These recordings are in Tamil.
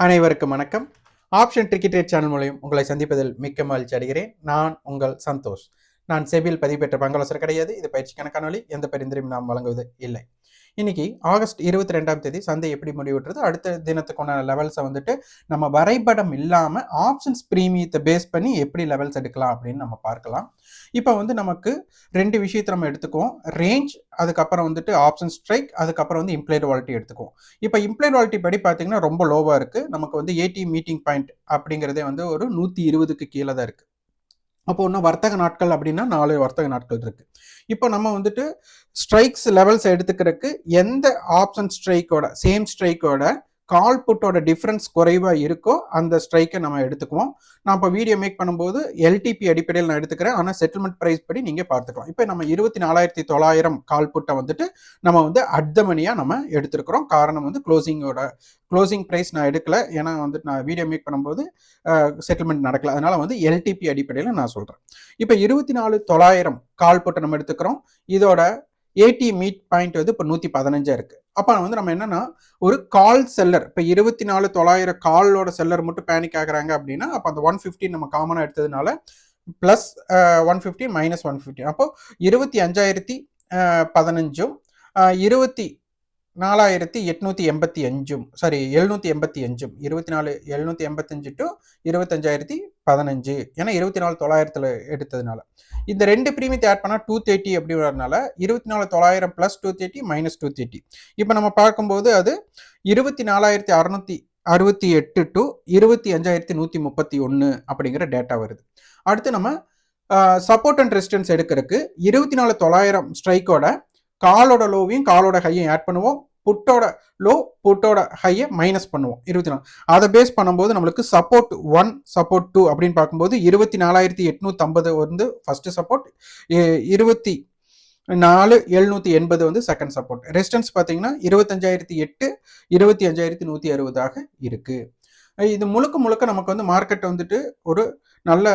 அனைவருக்கும் வணக்கம். ஆப்ஷன் டிக்கெட் சேனல் மூலியம் உங்களை சந்திப்பதில் மிக்க மகிழ்ச்சி அடைகிறேன். நான் உங்கள் சந்தோஷ். நான் செபில் பதிவு பெற்ற பங்களாசர் கிடையாது. இது பயிற்சிக்கான காணொலி எந்த பரிந்துரையும் நாம் வழங்குவது இல்லை. இன்னைக்கு ஆகஸ்ட் இருபத்தி ரெண்டாம் தேதி சந்தை எப்படி முடிவுட்டுறது அடுத்த தினத்துக்கான லெவல்ஸை வந்துட்டு நம்ம வரைபடம் இல்லாமல் ஆப்ஷன்ஸ் ப்ரீமியத்தை பேஸ் பண்ணி எப்படி லெவல்ஸ் எடுக்கலாம் அப்படின்னு நம்ம பார்க்கலாம். இப்போ வந்து நமக்கு ரெண்டு விஷயத்தை நம்ம எடுத்துக்குவோம். ரேஞ்ச் அதுக்கப்புறம் வந்துட்டு ஆப்ஷன் ஸ்ட்ரைக் அதுக்கப்புறம் வந்து இம்ப்ளைட் வாலிட்டி எடுத்துக்குவோம். இப்போ இம்ப்ளைட் வாலிட்டி படி பார்த்தீங்கன்னா ரொம்ப லோவாக இருக்குது நமக்கு வந்து ஏடி மீட்டிங் பாயிண்ட் அப்படிங்கிறதே வந்து ஒரு நூற்றி இருபதுக்கு கீழே தான் இருக்குது அப்போ இன்னும் வர்த்தக நாட்கள் அப்படின்னா நாலு வர்த்தக நாட்கள் இருக்கு. இப்போ நம்ம வந்துட்டு ஸ்ட்ரைக்ஸ் லெவல்ஸ் எடுத்துக்கிறதுக்கு எந்த ஆப்ஷன் ஸ்ட்ரைக்கோட சேம் ஸ்ட்ரைக்கோட கால் புட்டோட டிஃப்ரென்ஸ் குறைவாக இருக்கோ அந்த ஸ்ட்ரைக்கை நம்ம எடுத்துக்குவோம். நான் இப்போ வீடியோ மேக் பண்ணும்போது எல்டிபி அடிப்படையில் நான் எடுத்துக்கிறேன். ஆனால் செட்டில்மெண்ட் ப்ரைஸ் படி நீங்கள் பார்த்துக்கலாம். இப்போ நம்ம இருபத்தி நாலாயிரத்தி தொள்ளாயிரம் கால் புட்டை வந்துட்டு நம்ம வந்து அர்த்தமணியாக நம்ம எடுத்துருக்கிறோம். காரணம் வந்து க்ளோசிங்கோட க்ளோசிங் ப்ரைஸ் நான் எடுக்கல. ஏன்னா வந்துட்டு நான் வீடியோ மேக் பண்ணும்போது செட்டில்மெண்ட் நடக்கல. அதனால வந்து எல்டிபி அடிப்படையில் நான் சொல்கிறேன் இப்போ இருபத்தி நாலு தொள்ளாயிரம் கால் புட்டை நம்ம எடுத்துக்கிறோம். இதோட ஏடி மீட் பாயிண்ட் வந்து இப்போ நூற்றி பதினஞ்சாக இருக்குது அப்போ வந்து நம்ம என்னன்னா ஒரு கால் செல்லர் இப்போ இருபத்தி நாலு தொள்ளாயிரம் காலோட செல்லர் மட்டும் பேனிக் ஆகுறாங்க அப்படின்னா அப்போ அந்த ஒன் ஃபிஃப்டி நம்ம காமனாக எடுத்ததுனால plus one fifty minus one fifty அப்போது இருபத்தி அஞ்சாயிரத்தி பதினஞ்சும் இருபத்தி நாலாயிரத்தி எட்நூத்தி எண்பத்தி அஞ்சும் சாரி எழுநூத்தி எண்பத்தி அஞ்சும். இருபத்தி நாலு எழுநூத்தி எண்பத்தஞ்சு டு இருபத்தஞ்சாயிரத்தி பதினஞ்சு. ஏன்னா இருபத்தி நாலு தொள்ளாயிரத்தில் எடுத்ததுனால. இந்த ரெண்டு ப்ரீமியத்தை ஆட் பண்ணால் டூ தேர்ட்டி அப்படிங்கிறதுனால இருபத்தி நாலு தொள்ளாயிரம் plus two thirty minus two thirty இப்போ நம்ம பார்க்கும்போது அது இருபத்தி நாலாயிரத்தி அறுநூத்தி அறுபத்தி எட்டு டு இருபத்தி அஞ்சாயிரத்தி நூற்றி முப்பத்தி ஒன்று அப்படிங்கிற டேட்டா வருது. அடுத்து நம்ம சப்போர்ட் அண்ட் ரெசிஸ்டன்ஸ் எடுக்கிறதுக்கு இருபத்தி நாலு தொள்ளாயிரம் ஸ்ட்ரைக்கோட காலோட லோவையும் காலோட ஹையும் ஆட் பண்ணுவோம். புட்டோட லோ புட்டோட ஹையை மைனஸ் பண்ணுவோம். இருபத்தி நாலு. அதை பேஸ் பண்ணும்போது நம்மளுக்கு சப்போர்ட் ஒன் சப்போர்ட் டூ அப்படின்னு பார்க்கும்போது இருபத்தி நாலாயிரத்தி எட்நூற்றம்பது வந்து ஃபஸ்ட்டு சப்போர்ட் இருபத்தி நாலு எழுநூற்றி எண்பது வந்து செகண்ட் சப்போர்ட் ரெசிஸ்டன்ஸ் பார்த்தீங்கன்னா இருபத்தஞ்சாயிரத்தி எட்டு இருபத்தி அஞ்சாயிரத்தி நூற்றி அறுபதாக இருக்கு. இது முழுக்க முழுக்க நமக்கு வந்து மார்க்கெட் வந்துட்டு ஒரு நல்ல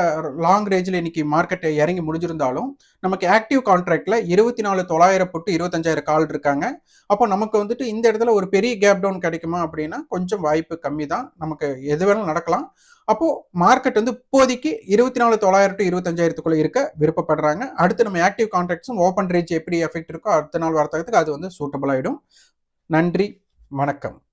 லாங் ரேஞ்சில் இன்னைக்கு மார்க்கெட்டை இறங்கி முடிஞ்சிருந்தாலும் நமக்கு ஆக்டிவ் கான்ட்ராக்டில் இருபத்தி நாலு தொள்ளாயிரம் போட்டு இருபத்தஞ்சாயிரம் கால் இருக்காங்க. அப்போ நமக்கு வந்துட்டு இந்த இடத்துல ஒரு பெரிய கேப் டவுன் கிடைக்குமா அப்படின்னா கொஞ்சம் வாய்ப்பு கம்மி தான். நமக்கு எது வேணாலும் நடக்கலாம். அப்போ மார்க்கெட் வந்து இப்போதைக்கு இருபத்தி நாலு தொள்ளாயிரம் டு இருபத்தஞ்சாயிரத்துக்குள்ள இருக்க விருப்பப்படுறாங்க. அடுத்து நம்ம ஆக்டிவ் கான்ட்ராக்ட்ஸும் ஓப்பன் ரேஞ்ச் எப்படி எஃபெக்ட் இருக்கோ அடுத்த நாள் வரத்துக்கு அது வந்து சூட்டபிள் ஆகிடும் நன்றி வணக்கம்.